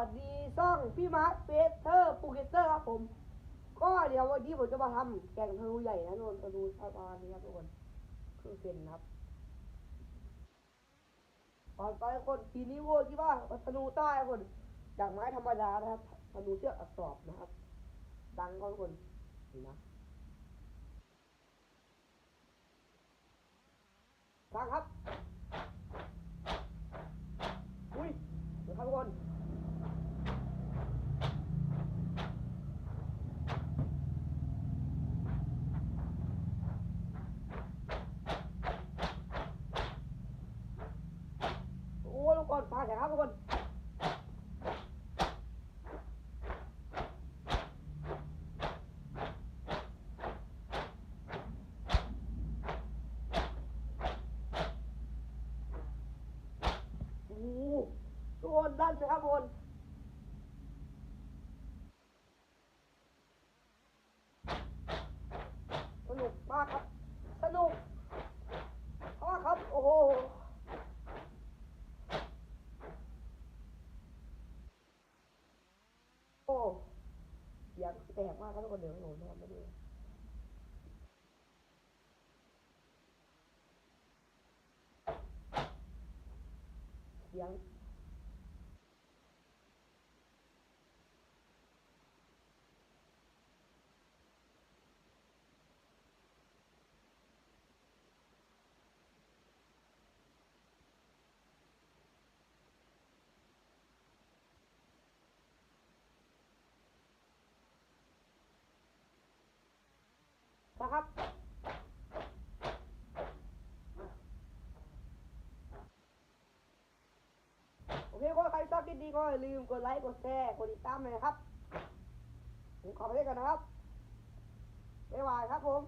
วัสดีซ่องพี่มาร์คเฟสเตอร์ปูเกเตอร์ครับผม ก็เดี๋ยววันนี้ผมจะมาทำแกงธนูใหญ่นะทุกคนธนูประมาณนี้ครับทุกคนครึ่งเซนนครับก่อนไปคนทีนี้โว้ที่ว่าธนูใต้คนจากไม้ธรรมดานะครับธนูเชือกอักษรนะครับ ดังก็ทุกคนนี่นะฟังครับ อุ้ยเดี๋ยวครับทุกคน โอ้ยทุกคนฟังเสียงครับ ทุกคนโอ้โหทุกคนด้านสิครับทุกคนสนุกมากครับ สนุกมากครับ โอ้โห โอ้เสียงแตกมากครับทุกคนเดี๋ยวหนูนอนไม่ดูเสียง เคก็ใครชอบคลิปนี้ก็อย่าลืมกดไลค์ กดแชร์ กดติดตามเลยครับผมขอไปเล่นกันนะครับบ๊ายบายครับผม